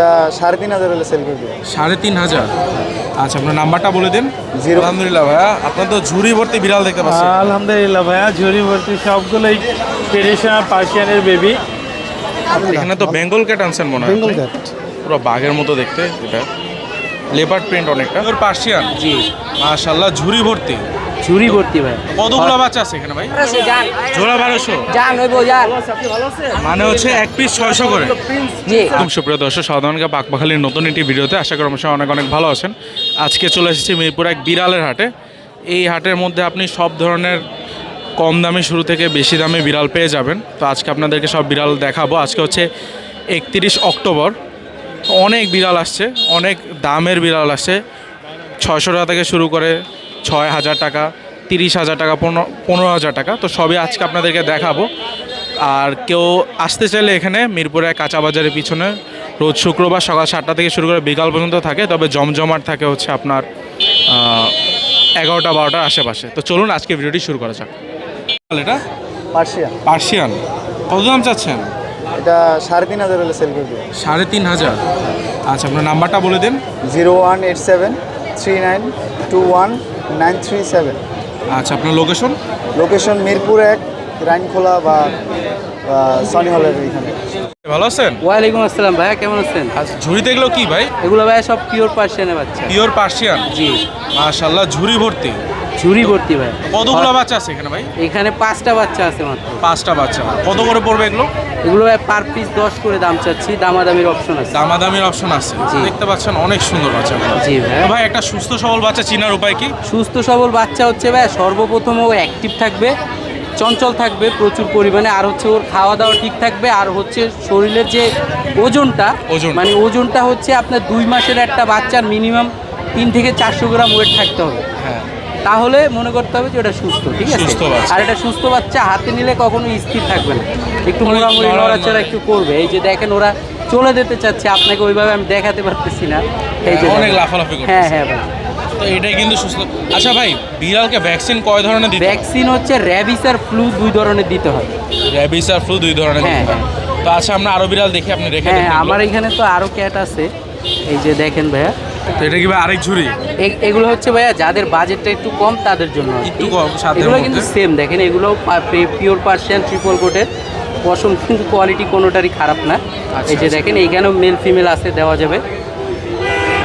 এটা সাড়ে তিন হাজার হলে সেল করে দেবো সাড়ে তিন হাজার। আচ্ছা আপনার নাম্বারটা বলে দিন। Zero- আলহামদুলিল্লাহ ভাইয়া আপনার তো ঝুড়ি ভর্তি বিড়াল দেখতে পাচ্ছি। আলহামদুলিল্লাহ ভাইয়া ঝুড়ি ভর্তি সবগুলোই ট্রেডিশনাল পার্সিয়ানের বেবি এখানে তো বেঙ্গল ক্যাট আনছেন মনে হয়। বেঙ্গল ক্যাট পুরো বাঘের মতো দেখতে এটা। লেপার্ড প্রিন্ট অনেকটা। পার্সিয়ান জি। মাশাল্লাহ ঝুড়ি ভর্তি। ঝুড়ি ভর্তি ভাই। কতগুলো বাচ্চা আছে এখানে ভাই? জোড়া বারোশো? হইব যান মানে হচ্ছে এক পিস ছয়শো করে। জি। একদম সুপ্রিয় দর্শক সাধারণকে পাকপাখালির নতুন একটি ভিডিওতে আশা করি আমার অনেক অনেক ভালো আছেন। আজকে চলে এসেছি মিরপুর এক বিড়ালের হাটে। এই হাটের মধ্যে আপনি সব ধরনের কম দামে শুরু থেকে বেশি দামে বিড়াল পেয়ে যাবেন। তো আজকে আপনাদেরকে সব বিড়াল দেখাবো। আজকে হচ্ছে একত্রিশ অক্টোবর। অনেক বিড়াল আসছে অনেক দামের বিড়াল আসছে। ছয়শো টাকা থেকে শুরু করে ছয় হাজার টাকা তিরিশ হাজার টাকা পনেরো পনেরো হাজার টাকা। তো সবই আজকে আপনাদেরকে দেখাবো। আর কেউ আসতে চাইলে এখানে মিরপুরে কাঁচা বাজারের পিছনে রোজ শুক্রবার সকাল সাতটা থেকে শুরু করে বিকাল পর্যন্ত থাকে তবে জমজমাট থাকে হচ্ছে আপনার এগারোটা বারোটার আশেপাশে। তো চলুন আজকে ভিডিওটি শুরু করা যাক। এটা? পার্সিয়ান। পার্সিয়ান। কত দাম চাচ্ছেন? এটা সাড়ে তিন হাজার হলে সেল করে দেবো সাড়ে তিন হাজার। আচ্ছা আপনার নাম্বারটা বলে দিন। Zero one eight seven three nine two one nine three seven. আচ্ছা আপনার লোকেশন লোকেশন মিরপুর এক রাইনখোলা বা সনি হলের এখানে। ভালো আছেন? ওয়ালাইকুম আসসালাম ভাইয়া কেমন আছেন? আচ্ছা ঝুড়ি দেখল কি ভাই? এগুলো ভাইয়া সব পিওর পার্সিয়ানের বাচ্চা। পিওর পার্সিয়ান জি। মাশাআল্লাহ ঝুড়ি ভর্তি। ঝুড়ি ভর্তি ভাই। কতগুলো বাচ্চা আছে এখানে ভাই? এখানে পাঁচটা বাচ্চা আছে মাত্র। পাঁচটা বাচ্চা। কত করে পড়বে এগুলো? এগুলো ভাই পার পিস দশ করে দাম চাচ্ছি দামাদামির অপশন আছে। দামাদামির অপশন আছে। দেখতে পাচ্ছেন অনেক সুন্দর বাচ্চা। জি ভাই। ভাই একটা সুস্থ সবল বাচ্চা চিনার উপায় কি? সুস্থ সবল বাচ্চা হচ্ছে ভাই সর্বপ্রথম ও অ্যাক্টিভ থাকবে চঞ্চল থাকবে প্রচুর পরিমাণে আর হচ্ছে ওর খাওয়া দাওয়া ঠিক থাকবে আর হচ্ছে শরীরের যে ওজনটা ওজন। মানে ওজনটা হচ্ছে আপনার দুই মাসের একটা বাচ্চার মিনিমাম তিন থেকে চারশো গ্রাম ওয়েট থাকতে হবে। হ্যাঁ। তাহলে মনে করতে হবে যে ওটা সুস্থ ঠিক আছে। আর এটা সুস্থ বাচ্চা হাতে নিলে কখনো স্থির থাকবে না। একটু অনেক মোড়ামুড়ি নড়াচড়া। একটু করবে। এই যে দেখেন ওরা চলে যেতে চাচ্ছে আপনাকে ওইভাবে আমি দেখাতে পারতেছি না। এই যে অনেক দেখেন। লাফালাফি হ্যাঁ হ্যাঁ ভাই। তো এটাই কিন্তু সুস্থ। আচ্ছা ভাই বিড়ালকে ভ্যাকসিন কয় ধরনের দিতে ভ্যাকসিন হচ্ছে র্যাবিস আর ফ্লু দুই ধরনের দিতে হয়। র্যাবিস আর ফ্লু দুই ধরনের হ্যাঁ, হয়। তো আচ্ছা আমরা আরও বিড়াল দেখি আপনি রেখে হ্যাঁ আমার এখানে তো আরও ক্যাট আছে। এই যে দেখেন ভাইয়া। তো এটা কি ভাই আরেক ঝুড়ি? এগুলো হচ্ছে ভাইয়া যাদের বাজেটটা একটু কম তাদের জন্য একটু কম, এগুলো কিন্তু সেম দেখেন এগুলো পিওর পার্সিয়ান ট্রিপল কোটের পশম কিন্তু কোয়ালিটি কোনোটারই খারাপ না। এই যে আচ্ছা। দেখেন এইখানেও মেল ফিমেল আছে দেওয়া যাবে।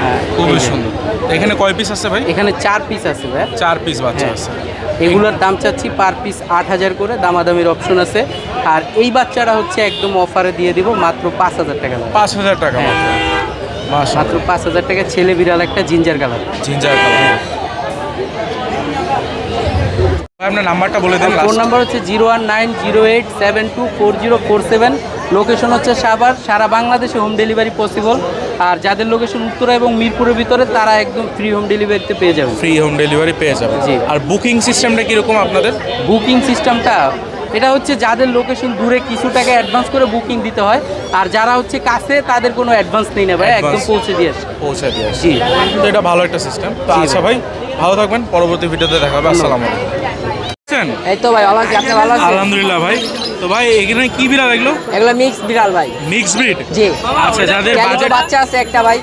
হ্যাঁ, খুবই সুন্দর। এখানে কয় পিস আছে ভাই? এখানে চার পিস আছে ভাইয়া। চার পিস বাচ্চা হ্যাঁ। আছে। এগুলোর দাম চাচ্ছি পার পিস আট হাজার করে দামাদামির অপশন আছে। আর এই বাচ্চাটা হচ্ছে একদম অফারে দিয়ে দিব মাত্র পাঁচ হাজার টাকা পাঁচ হাজার টাকা হ্যাঁ। মাত্র মাত্র পাঁচ হাজার টাকা ছেলে বিড়াল একটা জিঞ্জার কালার। জিঞ্জার কালার আপনার নাম্বারটা বলে দেন ফোন নাম্বার হচ্ছে zero one nine zero eight seven two four zero four seven. Location হচ্ছে সাভার সারা বাংলাদেশে হোম ডেলিভারি পসিবল আর যাদের লোকেশন উত্তরা এবং মিরপুরের ভিতরে তারা একদম ফ্রি হোম ডেলিভারিতে পেয়ে যাবে ফ্রি হোম ডেলিভারি পেয়ে যাবে জি। আর বুকিং সিস্টেমটা কীরকম আপনাদের? বুকিং সিস্টেমটা এটা হচ্ছে যাদের লোকেশন দূরে কিছু টাকা অ্যাডভান্স করে বুকিং দিতে হয়। আর যারা হচ্ছে কাছে তাদের কোনো অ্যাডভান্স নেই না ভাই একদম পৌঁছে দিয়ে আসে। পৌঁছে দিয়ে আসে। জি। তো এটা ভালো একটা সিস্টেম তো আচ্ছা ভাই। ভালো থাকবেন। পরবর্তী ভিডিওতে দেখা হবে। আসসালামু আলাইকুম। এই তো ভাই ভালো আছি। আপনি ভালো আছেন? আলহামদুলিল্লাহ ভাই। তো ভাই এখানে কি বিড়াল এগুলো? এগুলো মিক্স বিড়াল ভাই। মিক্স ব্রিড জি। আচ্ছা যাদের বাচ্চা আছে একটা ভাই?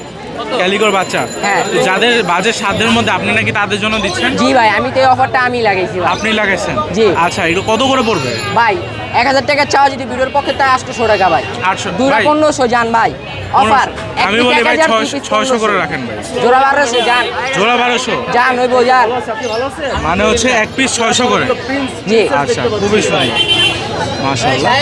ক্যালিকোর বাচ্চা? হ্যাঁ। তো যাদের বাজেট সাধ্যের মধ্যে আপনি নাকি তাদের জন্য দিচ্ছেন? জি ভাই আমি তো এই অফারটা আমি লাগাইছি ভাই। আপনি লাগাইছেন? জি। আচ্ছা এটা কত করে পড়বে? ভাই এক হাজার টাকা চাওয়া যদি ভিডিওর পক্ষে তাই আটশোশো টাকা ভাই। আটশো দুইটা ভাই, পনেরোশো যান ভাই। অফার আমি বলি ভাই ছয়শো ছয়শো করে রাখেন ভাই। জোড়া বারোশো যান। জোড়া বারোশো? যান হইব যান। মানে হচ্ছে এক পিস ছয়শো করে। জি। আচ্ছা খুবই সুন্দর। মাশাআল্লাহ।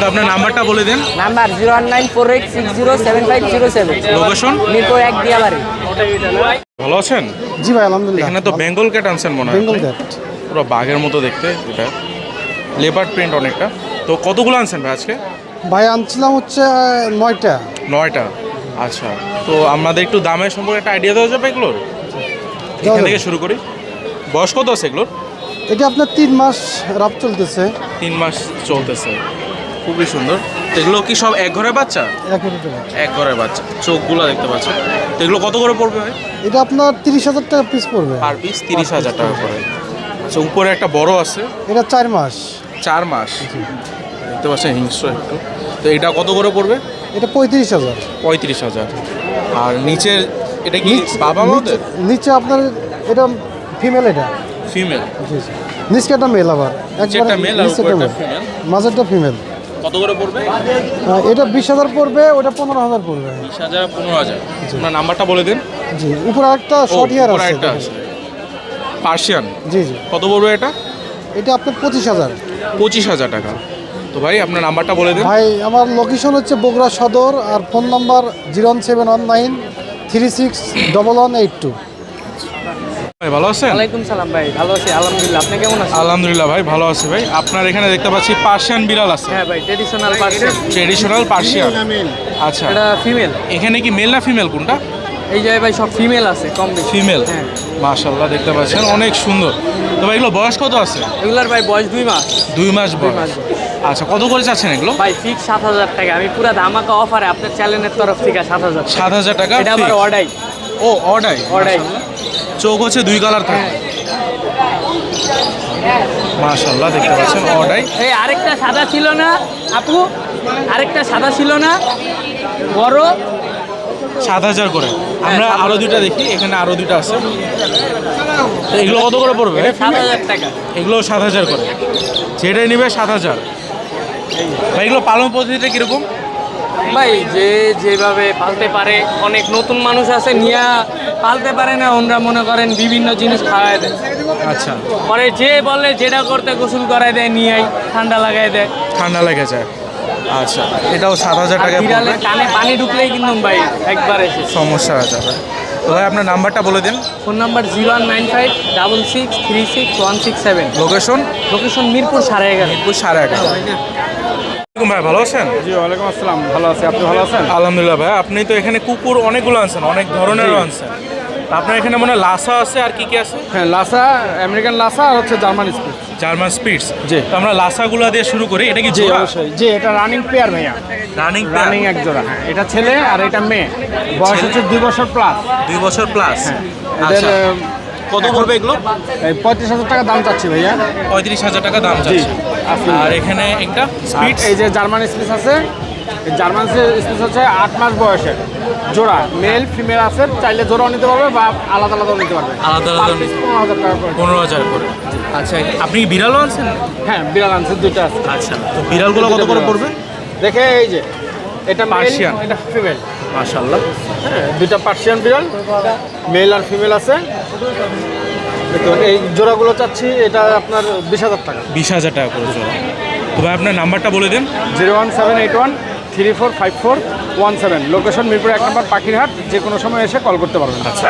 তো আপনার নাম্বারটা বলে দেন। Number zero one nine four eight six zero seven five zero seven. Location? Mirpur এক দিয়াবাড়ি। ভালো আছেন? জি ভাই আলহামদুলিল্লাহ। এখানে তো বেঙ্গল ক্যাট আনছেন মনে হয়। বেঙ্গল ক্যাট পুরো বাঘের মতো দেখতে এটা। লেপার্ড প্রিন্ট অনেকটা। তো কতগুলো আনছেন ভাই আজকে? ভাই আনছিলাম হচ্ছে নয়টা। নয়টা। আচ্ছা। তো আমাদের একটু দামের সম্পর্কে একটা আইডিয়া দেওয়া যাবে এগুলোর? এখান থেকে শুরু করি। বয়স কত আছে এগুলোর? এটা আপনার তিন মাস রাপ চলতেছে। তিন মাস চলতেছে। খুবই সুন্দর। এগুলো কি সব এক ঘরের বাচ্চা? এক এক ঘরের বাচ্চা। চোখগুলো দেখতে পাচ্ছেন। তো এগুলো কত করে পড়বে ভাই? এটা আপনার তিরিশ হাজার টাকা পিস পড়বে। পার পিস তিরিশ হাজার টাকা করে। আচ্ছা উপরে একটা বড় আছে। এটা চার মাস। চার মাস। দেখতে পাচ্ছেন হিংস্র একটু। তো এটা কত করে পড়বে? এটা পঁয়ত্রিশ হাজার। পঁয়ত্রিশ হাজার। আর নিচের এটা কি বাবা মাদের নিচে- নিচে আপনার এটা ফিমেল এটা। ফিমেল একটা মেল আবার। নিচেরটা male আর male। মাঝেরটা ফিমেল কত করে পড়বে? এটা বিশ হাজার পড়বে ওটা পনেরো হাজার পড়বে। বিশ হাজার পনেরো হাজার। আপনার নাম্বারটা বলে দিন। জি উপরে একটা শর্ট হেয়ার আছে একটা পার্সিয়ান জি জি। কত পড়বে এটা? এটা আপনার পঁচিশ হাজার। পঁচিশ হাজার টাকা। তো ভাই আপনার নাম্বারটা বলে দিন। ভাই আমার লোকেশন হচ্ছে বগুড়া সদর আর phone number zero seven one nine three six double one eight two ভাই ভালো আছেন? ওয়ালাইকুম সালাম ভাই ভালো আছি আলহামদুলিল্লাহ। আপনি কেমন আছেন? আলহামদুলিল্লাহ ভাই ভালো আছি ভাই। আপনার এখানে দেখতে পাচ্ছি পার্সিয়ান বিড়াল আছে। হ্যাঁ ভাই ট্রেডিশনাল পার্সেল ট্রেডিশনাল পার্সিয়ান। আচ্ছা। এটা ফিমেল এখানে কি মেল না ফিমেল কোনটা? এই জায়গায় ভাই সব ফিমেল আছে কম বেশি। ফিমেল হ্যাঁ। মাশাল্লাহ দেখতে পাচ্ছেন অনেক সুন্দর। তো ভাই এগুলো বয়স কত আছে? এগুলার ভাই বয়স দুই মাস। দুই মাস বয়স। মাস আচ্ছা কত করে চাচ্ছেন এগুলো? ভাই ফিক্স সাত হাজার টাকা। আমি পুরো ধামাকা অফারে আপনার চ্যানেলের তরফ থেকে সাত হাজার সাত হাজার টাকা এটা আবার fixed। অর্ডাই ও অর্ডাই অর্ডাই চোখ হচ্ছে দুই কালার থাকে। মাশাল্লাহ দেখতে পাচ্ছেন অর্ডাই। এই আরেকটা সাদা ছিল না আপু? আরেকটা সাদা ছিল না বড়? সাত হাজার করে। আমরা আরও হাজার। দুইটা দেখি এখানে আরও দুইটা আছে। এগুলো কত করে পড়বে? সাত হাজার টাকা। এগুলো সাত হাজার করে। যেটাই নেবে সাত হাজার। এগুলো পালন পদ্ধতিটা কীরকম? ভাই যে যেভাবে পালতে পারে অনেক নতুন মানুষ আছে নিয়া পালতে পারে না ওনরা মনে করেন বিভিন্ন জিনিস খাওয়ায় দেয়। আচ্ছা। পরে যে বলে যেটা করতে গোসল করায় দেয় নিয়ে ঠান্ডা লাগাই দেয়। ঠান্ডা লেগে যায়। আচ্ছা এটাও সাত হাজার টাকা বিড়ালের কানে পানি ঢুকলেই কিন্তু ভাই একবার এসে সমস্যা হয়ে যাবে। তো ভাই আপনার নাম্বারটা বলে দিন। Phone number zero one nine five double six three six one six seven. Location? Location Mirpur সাড়ে এগারো। মিরপুর সাড়ে এগারো। ভাই ভালো আছেন? জি ওয়ালাইকুম আসসালাম ভালো আছি। আপনি ভালো আছেন? আলহামদুলিল্লাহ ভাই আপনি তো এখানে কুকুর অনেকগুলো আনছেন অনেক ধরনেরও আনছেন। আপনার এখানে মনে হয় লাসা আছে আর কি কি আছে? হ্যাঁ লাসা আমেরিকান লাসা আর হচ্ছে জার্মান স্পিড জার্মান স্পিডস। জি। তো আমরা লাসাগুলো দিয়ে শুরু করি এটা কি জি জোড়া? অবশ্যই। জি এটা রানিং পেয়ার ভাইয়া। রানিং রানিং এক জোড়া হ্যাঁ। এটা ছেলে আর এটা মেয়ে। বয়স হচ্ছে দুই বছর প্লাস দুই বছর প্লাস এদের আচ্ছা। কত পড়বে এগুলো? পঁয়ত্রিশ হাজার টাকা দাম চাচ্ছি ভাইয়া। পঁয়ত্রিশ হাজার টাকা দাম আসলে। আর এখানে একটা স্পিড এই যে জার্মান স্পিস আছে এই জার্মান স্পিস হচ্ছে আট মাস বয়সের। জোড়া মেল ফিমেল আছে চাইলে জোড়াও নিতে পারবে বা আলাদা আলাদাও নিতে পারবে। আলাদা আলাদা পনেরো হাজার টাকা করে। পনেরো হাজার করে। আচ্ছা আপনি কি বিড়ালও আনছেন? হ্যাঁ বিড়াল আনছে দুইটা আছে। আচ্ছা তো বিড়ালগুলো কত করে পড়বে? দেখে এই যে এটা। পার্সিয়ান এটা ফিমেল মাশাল্লাহ হ্যাঁ দুইটা পার্সিয়ান বিড়াল মেল আর ফিমেল আছে। দেখুন এই জোড়াগুলো চাচ্ছি এটা আপনার বিশ হাজার টাকা। বিশ হাজার টাকা করে জোড়া। তো ভাই আপনার নাম্বারটা বলে দিন। Zero one seven eight one three four five four one seven. Location Mirpur এক নম্বর পাখিরহাট যে কোনো সময় এসে কল করতে পারবেন। আচ্ছা।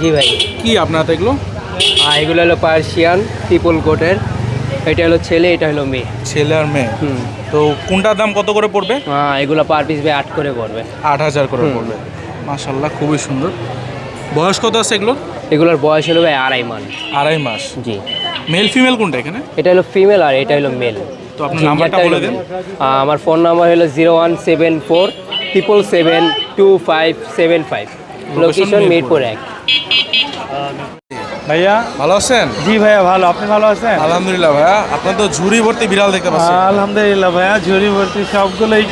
জি ভাই। কি আপনার তো এগুলো? আর এগুলো হলো পার্সিয়ান ট্রিপল কোটের এটা হলো ছেলে এটা হলো মেয়ে। ছেলে আর মেয়ে? তো কোনটার দাম কত করে পড়বে? হ্যাঁ এগুলো পার পিস ভাই আট করে পড়বে। আট হাজার করে পড়বে। মাশাল্লাহ খুবই সুন্দর। বয়স কত আছে এগুলো এগুলোর বয়স হলো ভাই আড়াই মান আড়াই মাস। জি। মেল ফিমেল কোনটা এখানে? এটা হলো ফিমেল আর এটা হলো মেল তো আপনার নাম্বারটা বলে দিন। আমার ফোন নাম্বার হলো zero one seven four triple seven two five seven five location Mirpur এক। ভাইয়া? ভালো আছেন? জি ভাইয়া ভালো। আপনি ভালো আছেন? আলহামদুলিল্লাহ ভাইয়া। আপনার তো ঝুড়ি ভর্তি বিড়াল দেখতে পাচ্ছি। আলহামদুলিল্লাহ ভাইয়া ঝুড়ি ভর্তি সবগুলোই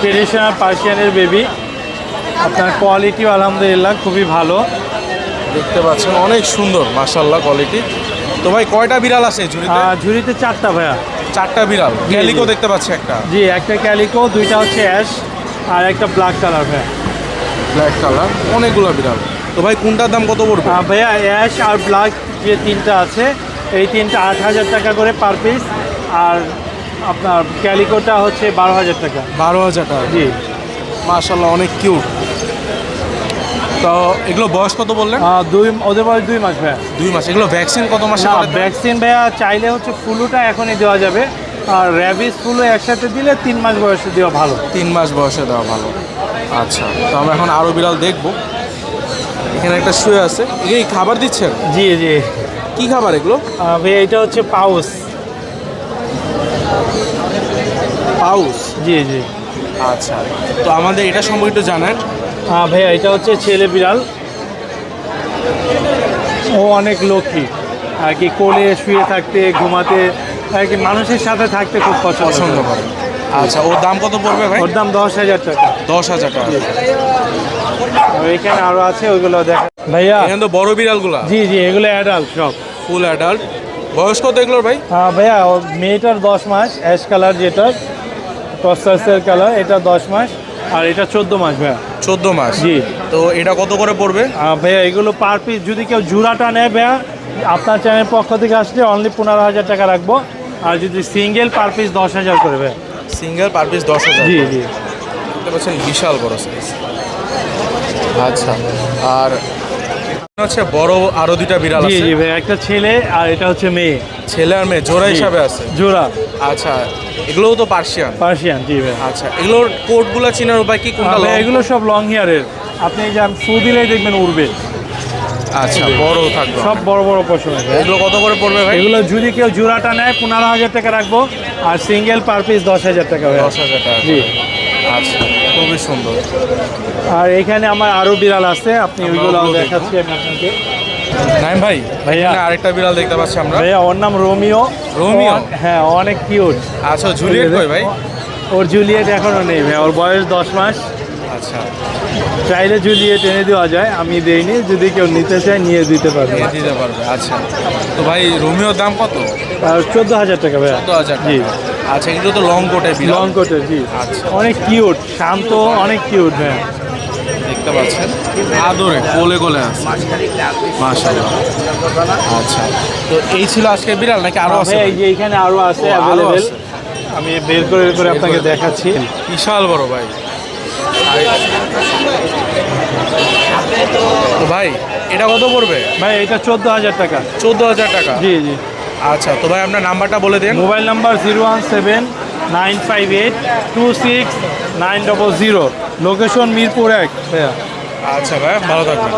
ট্রেডিশনাল পার্সিয়ানের বেবি আপনার কোয়ালিটিও আলহামদুলিল্লাহ খুবই ভালো। দেখতে পাচ্ছেন অনেক সুন্দর মাশাল্লাহ কোয়ালিটি তো ভাই কয়টা বিড়াল আছে ঝুড়িতে? ঝুড়িতে চারটা ভাইয়া। চারটা বিড়াল। ক্যালিকো দেখতে পাচ্ছি একটা। জি একটা ক্যালিকো দুইটা হচ্ছে অ্যাশ আর একটা ব্ল্যাক কালার ভাইয়া। ব্ল্যাক কালার অনেকগুলো বিড়াল। তো ভাই কোনটার দাম কত পড়বে? আহ, ভাইয়া অ্যাশ আর ব্ল্যাক যে তিনটা আছে এই তিনটা আট হাজার টাকা করে পার পিস আর আপনার ক্যালিকোটা হচ্ছে বারো হাজার টাকা। বারো হাজার টাকা? জি। মাশাল্লাহ অনেক কিউট তো এগুলো বয়স কত বললেন? দুই ওদের বয়স দুই মাস ভাইয়া। দুই মাস। এগুলো ভ্যাকসিন কত মাসে ভ্যাকসিন ভাইয়া চাইলে হচ্ছে ফুলুটা এখনই দেওয়া যাবে। আর র্যাবিস ফুলু একসাথে দিলে তিন মাস বয়সে দেওয়া ভালো। তিন মাস বয়সে দেওয়া ভালো। আচ্ছা তো আমরা এখন আরও বিড়াল দেখব। এখানে একটা শুয়ে আছে। এই খাবার দিচ্ছেন? জি জি। কি খাবার এগুলো? ভাইয়া এটা হচ্ছে পাউস। পাউস? জি জি। আচ্ছা। তো আমাদের এটা সম্পর্কে একটু জানেন। হ্যাঁ ভাইয়া এটা হচ্ছে ছেলে বিড়াল। ও অনেক লক্ষ্মী। আর কি কোলে শুয়ে থাকতে ঘুমাতে আর কি মানুষের সাথে থাকতে খুব পছন্দ পছন্দ করে। আচ্ছা ওর দাম কত পড়বে ভাই? ওর দাম দশ হাজার টাকা। দশ হাজার টাকা। এখানে আরও আছে ওইগুলো দেখা ভাইয়া। এখানে তো বড় বিড়ালগুলা। জি জি এগুলো অ্যাডাল্ট সব। ফুল অ্যাডাল্ট বয়স কত এগুলোর ভাই? হ্যাঁ ভাইয়া ও মেয়েটার দশ মাস অ্যাশ কালার যেটা টসাসের কালার এটা দশ মাস আর এটা চোদ্দ মাস ভাইয়া। চোদ্দ মাস। জি। তো এটা কত করে পড়বে? আহ, ভাইয়া এগুলো পার পিস যদি কেউ জুড়াটা নেয় ভাইয়া আপনার চ্যানেলের পক্ষ থেকে আসলে অনলি পনেরো হাজার টাকা রাখব আর যদি সিঙ্গেল পার পিস দশ হাজার করে ভাইয়া। সিঙ্গেল পার পিস দশ হাজার। জি জি। বিশাল বড় সাইজ আচ্ছা আর হচ্ছে বড় আরও দুইটা বিড়াল জি আছে। জি ভাইয়া একটা ছেলে আর এটা হচ্ছে মেয়ে। ছেলে আর মেয়ে জোড়া হিসাবে আছে। জোড়া। আচ্ছা এগুলোও তো পার্সিয়ান? পার্সিয়ান জি ভাইয়া আচ্ছা এগুলোর কোটগুলো চিনার উপায় কি কোনটা এগুলো সব লং হেয়ারের আপনি এই যে ফু দিলেই দেখবেন উড়বে। আচ্ছা বড় থাকবে। সব বড় বড় আছে। এগুলো কত করে পড়বে ভাই? এগুলো যদি কেউ জোড়াটা নেয় পনেরো হাজার টাকা রাখব। আর সিঙ্গেল পার পিস দশ হাজার টাকা দশ হাজার টাকা জি। আচ্ছা খুবই সুন্দর। আর এখানে আমার আরও বিড়াল আছে আপনি ওইগুলো দেখাচ্ছি আমি আপনাকে। নাইম ভাই ভাইয়া। আরেকটা বিড়াল দেখতে পাচ্ছি আমরা। ভাইয়া ওর নাম রোমিও। রোমিও? হ্যাঁ অনেক কিউট। আচ্ছা জুলিয়েট কই ভাই? ওর জুলিয়েট এখনও নেই ভাই ওর বয়স দশ মাস। আচ্ছা। চাইলে জুলিয়েট এনে দেওয়া যায় আমি দেইনি যদি কেউ নিতে চায় নিয়ে দিতে পারবে। দিতে পারবে আচ্ছা। তো ভাই রোমিওর দাম কত? চোদ্দ হাজার টাকা ভাইয়া। চোদ্দ হাজার জি। আচ্ছা এগুলো তো লং কোটের লং কোটের জি। আচ্ছা। অনেক কিউট শান্ত অনেক কিউট হ্যাঁ। দেখতে পাচ্ছেন? আদরে কোলে কোলে আছে। মাশাআল্লাহ। আচ্ছা। তো এই ছিল আজকে বিড়াল নাকি আরও আছে এই যে এখানে আরও আছে অ্যাভেলেবেল আমি বের করে করে আপনাকে দেখাচ্ছি। বিশাল বড় ভাই। তো ভাই এটা কত পড়বে? ভাই এটা চোদ্দ হাজার টাকা। চোদ্দ হাজার টাকা? জি জি। আচ্ছা তো ভাই আপনার নাম্বারটা বলে দেন। Mobile number zero one seven nine five eight two six nine double zero. Location Mirpur এক আচ্ছা ভাই ভালো থাকবেন।